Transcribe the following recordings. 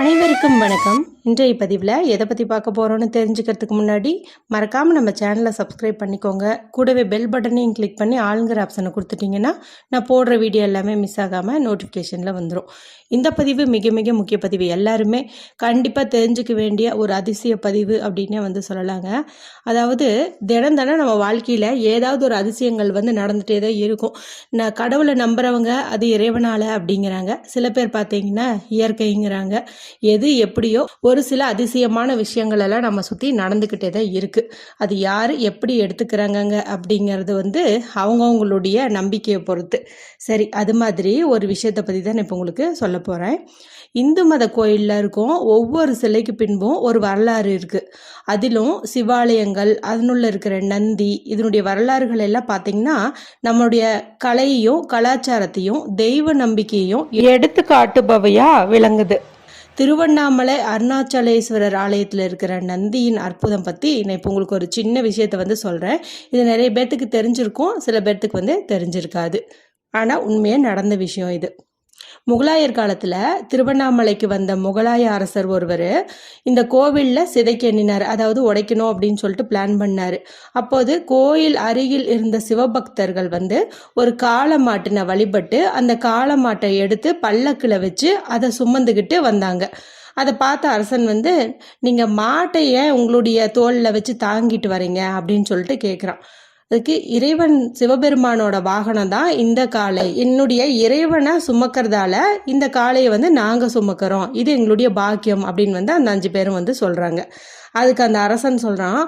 அனைவருக்கும் வணக்கம். இன்றைய பதிவில் எதை பற்றி பார்க்க போகிறோன்னு தெரிஞ்சுக்கிறதுக்கு முன்னாடி மறக்காமல் நம்ம சேனலை சப்ஸ்கிரைப் பண்ணிக்கோங்க. கூடவே பெல் பட்டனையும் கிளிக் பண்ணி ஆளுங்கிற ஆப்ஷனை கொடுத்துட்டிங்கன்னா நான் போடுற வீடியோ எல்லாமே மிஸ் ஆகாமல் நோட்டிஃபிகேஷனில் வந்துடும் இந்த பதிவு மிக மிக முக்கிய பதிவு. எல்லாருமே கண்டிப்பாக தெரிஞ்சுக்க வேண்டிய ஒரு அதிசய பதிவு அப்படின்னே வந்து சொல்லலாங்க. அதாவது தினம் தினம் நம்ம வாழ்க்கையில் ஏதாவது ஒரு அதிசயங்கள் வந்து நடந்துகிட்டே தான் இருக்கும். நான் கடவுளை நம்புகிறவங்க அது இறைவனால அப்படிங்கிறாங்க. சில பேர் பார்த்தீங்கன்னா இயற்கைங்கிறாங்க. எது எப்படியோ ஒரு சில அதிசயமான விஷயங்கள் எல்லாம் நம்ம சுற்றி நடந்துக்கிட்டே தான் இருக்குது அது யார் எப்படி எடுத்துக்கிறாங்கங்க அப்படிங்கிறது வந்து அவங்கவுங்களுடைய நம்பிக்கையை பொறுத்து. சரி அது மாதிரி ஒரு விஷயத்தை பற்றி தான் நான் இப்போ உங்களுக்கு சொல்ல போகிறேன் இந்து மத கோயிலில் இருக்கும் ஒவ்வொரு சிலைக்கு பின்பும் ஒரு வரலாறு இருக்குது அதிலும் சிவாலயங்கள் அதனுள்ள இருக்கிற நந்தி இதனுடைய வரலாறுகள் எல்லாம் பார்த்தீங்கன்னா நம்மளுடைய கலையையும் கலாச்சாரத்தையும் தெய்வ நம்பிக்கையையும் எடுத்து காட்டுபவையாக விளங்குது. திருவண்ணாமலை அருணாச்சலேஸ்வரர் ஆலயத்தில் இருக்கிற நந்தியின் அற்புதம் பற்றி நான் இப்போ உங்களுக்கு ஒரு சின்ன விஷயத்தை வந்து சொல்கிறேன் இது நிறைய பேர்த்துக்கு தெரிஞ்சிருக்கும் சில பேர்த்துக்கு வந்து தெரிஞ்சிருக்காது. ஆனால் உண்மையாக நடந்த விஷயம் இது. முகலாயர் காலத்தில் திருவண்ணாமலைக்கு வந்த முகலாய அரசர் ஒருவர் இந்த கோவிலில் சிதைக்க எண்ணினார். அதாவது உடைக்கணும் அப்படின்னு சொல்லிட்டு பிளான் பண்ணார். அப்போது கோயில் அருகில் இருந்த சிவபக்தர்கள் வந்து ஒரு காளை மாட்டினை வழிபட்டு அந்த காளை மாட்டை எடுத்து பல்லக்கில் வச்சு அதை சுமந்துக்கிட்டு வந்தாங்க. அதை பார்த்த அரசன் வந்து நீங்கள் மாட்டை ஏன் உங்களுடைய தோளில் வச்சு தாங்கிட்டு வரீங்க? அப்படின்னு சொல்லிட்டு கேட்குறான் அதுக்கு இறைவன் சிவபெருமானோட வாகனம் தான் இந்த காளை. என்னுடைய இறைவனை சுமக்கிறதால இந்த காளையை வந்து நாங்கள் சுமக்கிறோம். இது எங்களுடைய பாக்கியம் அப்படின்னு வந்து அந்த அஞ்சு பேரும் வந்து சொல்கிறாங்க அதுக்கு அந்த அரசன் சொல்கிறான்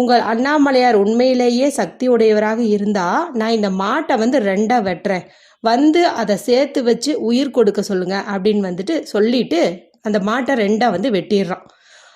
உங்கள் அண்ணாமலையார் உண்மையிலேயே சக்தி உடையவராக இருந்தால் நான் இந்த மாட்டை வந்து ரெண்டாக வெட்டுறேன். வந்து அதை சேர்த்து வச்சு உயிர் கொடுக்க சொல்லுங்கள் அப்படின்னு வந்துட்டு சொல்லிட்டு அந்த மாட்டை ரெண்டாக வந்து வெட்டிடுறான்.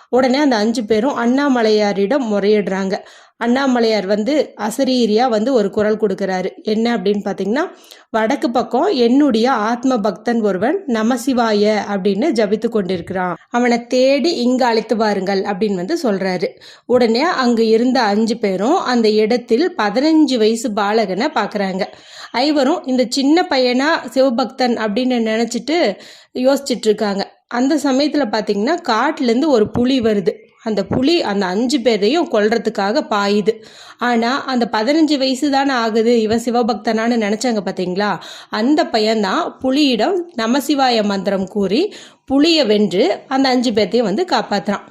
உடனே அந்த அஞ்சு பேரும் அண்ணாமலையாரிடம் முறையிடுறாங்க. அண்ணாமலையார் வந்து அசரீரியா வந்து ஒரு குரல் கொடுக்குறாரு. என்ன அப்படின்னு பார்த்தீங்கன்னா வடக்கு பக்கம் என்னுடைய ஆத்ம பக்தன் ஒருவன் நமசிவாய அப்படின்னு ஜபித்து கொண்டிருக்கிறான். அவனை தேடி இங்கு அழைத்து வாருங்கள் அப்படின்னு வந்து சொல்றாரு. உடனே அங்கு இருந்த அஞ்சு பேரும் அந்த இடத்தில் பதினஞ்சு வயசு பாலகனை பார்க்குறாங்க ஐவரும் இந்த சின்ன பையனா சிவபக்தன் அப்படின்னு நினச்சிட்டு யோசிச்சுட்டு இருக்காங்க. அந்த சமயத்தில் பார்த்தீங்கன்னா காட்டிலேருந்து ஒரு புலி வருது. அந்த புலி அந்த அஞ்சு பேரையும் கொல்றதுக்காக பாயுது. ஆனால் அந்த பதினஞ்சு வயசு தானே ஆகுது இவன் சிவபக்தனான்னு நினச்சாங்க பார்த்தீங்களா அந்த பையன்தான் புலியிடம் நமசிவாய மந்திரம் கூறி புலியை வென்று அந்த அஞ்சு பேர்த்தையும் வந்து காப்பாற்றுறான்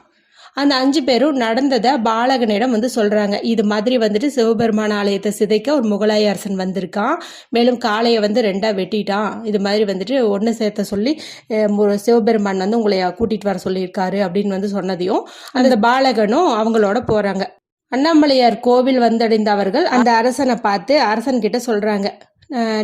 அந்த அஞ்சு பேரும் நடந்ததை பாலகனிடம் வந்து சொல்கிறாங்க இது மாதிரி வந்துட்டு சிவபெருமான ஆலயத்தை சிதைக்க ஒரு முகலாய அரசன் வந்திருக்கான். மேலும் காளையை வந்து ரெண்டாக வெட்டிட்டான். இது மாதிரி வந்துட்டு ஒன்று சேர்த்த சொல்லி சிவபெருமான் வந்து உங்களை கூட்டிகிட்டு வர சொல்லியிருக்காரு அப்படின்னு வந்து சொன்னதையும் அந்த பாலகனும் அவங்களோட போகிறாங்க அண்ணாமலையார் கோவில் வந்தடைந்த அவர்கள் அந்த அரசனை பார்த்து அரசன் கிட்ட சொல்கிறாங்க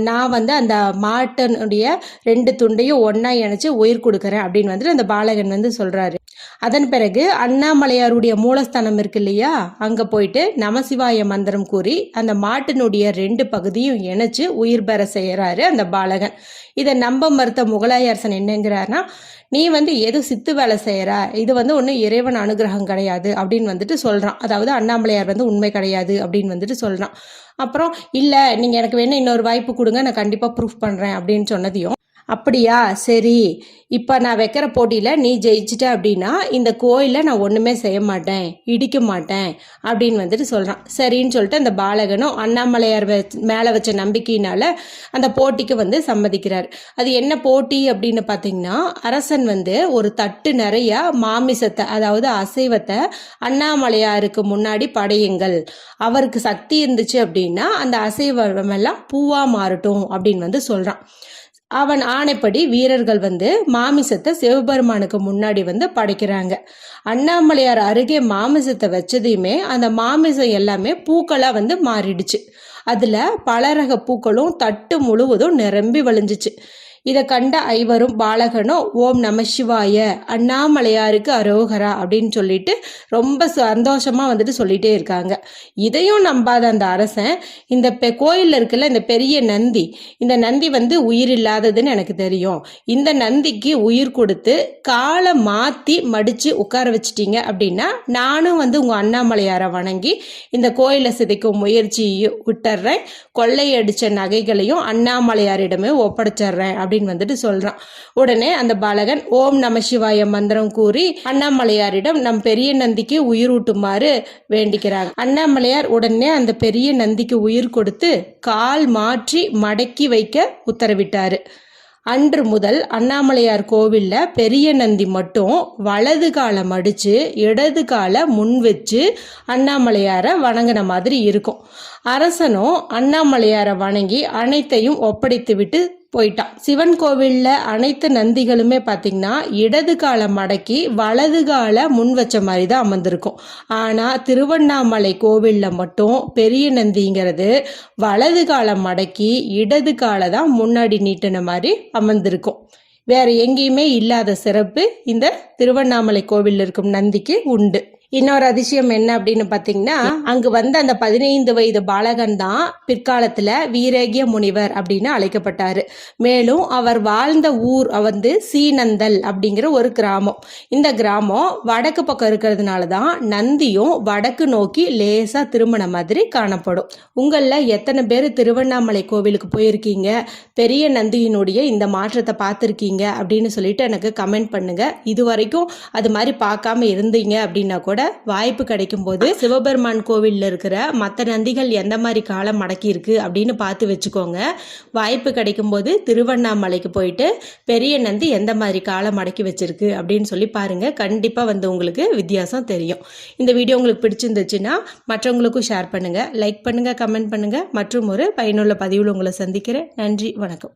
நான் வந்து அந்த மாட்டனுடைய ரெண்டு துண்டையும் ஒன்றா இணைச்சி உயிர் கொடுக்குறேன் அப்படின்னு வந்துட்டு அந்த பாலகன் வந்து சொல்கிறாரு அதன் பிறகு அண்ணாமலையாருடைய மூலஸ்தானம் இருக்கு இல்லையா? அங்கே போயிட்டு நமசிவாய மந்திரம் கூறி அந்த மாட்டினுடைய ரெண்டு பகுதியும் இணைச்சு உயிர் பெற செய்கிறாரு அந்த பாலகன். இதை நம்ப மறுத்த முகலாய அரசன் என்னங்கிறாருன்னா நீ வந்து எது சித்து வேலை செய்கிற இது வந்து ஒன்றும் இறைவன் அனுகிரகம் கிடையாது அப்படின்னு வந்துட்டு சொல்கிறான் அதாவது அண்ணாமலையார் வந்து உண்மை கிடையாது அப்படின்னு வந்துட்டு சொல்கிறான் அப்புறம் இல்லை நீங்கள் எனக்கு வேணும் இன்னொரு வாய்ப்பு கொடுங்க நான் கண்டிப்பாக ப்ரூஃப் பண்ணுறேன் அப்படின்னு சொன்னதையும் அப்படியா? சரி. இப்போ நான் வைக்கிற போட்டியில் நீ ஜெயிச்சிட்ட அப்படின்னா இந்த கோயிலை நான் ஒன்றுமே செய்ய மாட்டேன் இடிக்க மாட்டேன் அப்படின்னு வந்துட்டு சொல்கிறான் சரின்னு சொல்லிட்டு அந்த பாலகனும் அண்ணாமலையார் மேலே வச்ச நம்பிக்கையினால் அந்த போட்டிக்கு வந்து சம்மதிக்கிறார். அது என்ன போட்டி அப்படின்னு பார்த்தீங்கன்னா அரசன் வந்து ஒரு தட்டு நிறைய மாமிசத்தை அதாவது அசைவத்தை அண்ணாமலையாருக்கு முன்னாடி படையுங்கள். அவருக்கு சக்தி இருந்துச்சு அப்படின்னா அந்த அசைவமெல்லாம் பூவாக மாறட்டும் அப்படின்னு வந்து சொல்கிறான் அவன் ஆணைப்படி வீரர்கள் வந்து மாமிசத்தை சிவபெருமானுக்கு முன்னாடி வந்து படைக்கிறாங்க. அண்ணாமலையார் அருகே மாமிசத்தை வச்சதையுமே அந்த மாமிசம் எல்லாமே பூக்களாக வந்து மாறிடுச்சு. அதில் பலரக பூக்களும் தட்டு முழுவதும் நிரம்பி வழிஞ்சிச்சு. இதை கண்ட ஐவரும் பாலகனும் ஓம் நம சிவாய அண்ணாமலையாருக்கு அரோகரா அப்படின்னு சொல்லிட்டு ரொம்ப சந்தோஷமாக வந்துட்டு சொல்லிட்டே இருக்காங்க. இதையும் நம்பாத அந்த அரசன் இந்த பெ கோயிலில் இருக்குல்ல இந்த பெரிய நந்தி இந்த நந்தி வந்து உயிர் இல்லாததுன்னு எனக்கு தெரியும். இந்த நந்திக்கு உயிர் கொடுத்து காலை மாற்றி மடித்து உட்கார வச்சிட்டீங்க அப்படின்னா நானும் வந்து உங்கள் அண்ணாமலையாரை வணங்கி இந்த கோயிலை சிதைக்கும் முயற்சி விட்டுறேன். கொள்ளையடிச்ச நகைகளையும் அண்ணாமலையாரிடமே ஒப்படைச்சிட்றேன் அப்படின்னு வந்துட்டு சொல்றான். உடனே அந்த பாலகன் ஓம் நம சிவாய மந்திரம் கூறி அண்ணாமலையாரிடம் நம் பெரிய நந்திக்கு உயிரூட்டுமாறு வேண்டிக்கிறாங்க அண்ணாமலையார் உடனே அந்த பெரிய நந்திக்கு உயிர் கொடுத்து கால் மாற்றி மடக்கி வைக்க உத்தரவிட்டாரு. அன்று முதல் அண்ணாமலையார் கோவில்ல பெரிய நந்தி மட்டும் வலது காலை மடிச்சு இடது காலை முன் வச்சு அண்ணாமலையாரை வணங்கின மாதிரி இருக்கும். அரசனும் அண்ணாமலையாரை வணங்கி அனைத்தையும் ஒப்படைத்து விட்டு போயிட்டான். சிவன் கோவிலில் அனைத்து நந்திகளுமே பார்த்திங்கன்னா இடது காலை மடக்கி வலது காலை முன் வச்ச மாதிரி தான் அமர்ந்திருக்கும். ஆனால் திருவண்ணாமலை கோவிலில் மட்டும் பெரிய நந்திங்கிறது வலது காலை மடக்கி இடது காலை தான் முன்னாடி நீட்டின மாதிரி அமர்ந்திருக்கும். வேறு எங்கேயுமே இல்லாத சிறப்பு இந்த திருவண்ணாமலை கோவிலில் இருக்கும் நந்திக்கு உண்டு. இன்னொரு அதிசயம் என்ன அப்படின்னு பாத்தீங்கன்னா அங்கு வந்த அந்த பதினைந்து வயது பாலகன் தான் பிற்காலத்துல வீரகிய முனிவர் அப்படின்னு அழைக்கப்பட்டாரு. மேலும் அவர் வாழ்ந்த ஊர் வந்து சீநந்தல் அப்படிங்கிற ஒரு கிராமம். இந்த கிராமம் வடக்கு பக்கம் இருக்கிறதுனால தான் நந்தியும் வடக்கு நோக்கி லேசா திரும்பின மாதிரி காணப்படும். உங்கள எத்தனை பேர் திருவண்ணாமலை கோவிலுக்கு போயிருக்கீங்க? பெரிய நந்தியினுடைய இந்த மாற்றத்தை பார்த்துருக்கீங்க அப்படின்னு சொல்லிட்டு எனக்கு கமெண்ட் பண்ணுங்க. இது வரைக்கும் அது மாதிரி பார்க்காம இருந்தீங்க அப்படின்னா கூட வாய்ப்பு கிடைக்கும் போது சிவபெருமான் கோவிலில் இருக்கிற மற்ற நந்திகள் எந்த மாதிரி காலம் மடக்கி இருக்கு அப்படின்னு பார்த்து வச்சுக்கோங்க. வாய்ப்பு கிடைக்கும் போது திருவண்ணாமலைக்கு போயிட்டு பெரிய நந்தி எந்த மாதிரி காலம் மடக்கி வச்சிருக்கு அப்படின்னு சொல்லி பாருங்க. கண்டிப்பாக வந்து உங்களுக்கு வித்தியாசம் தெரியும். இந்த வீடியோ உங்களுக்கு பிடிச்சிருந்துச்சுன்னா மற்றவங்களுக்கும் ஷேர் பண்ணுங்க லைக் பண்ணுங்க கமெண்ட் பண்ணுங்க. மற்றும் ஒரு பயனுள்ள பதிவில் உங்களை சந்திக்கிறேன். நன்றி வணக்கம்.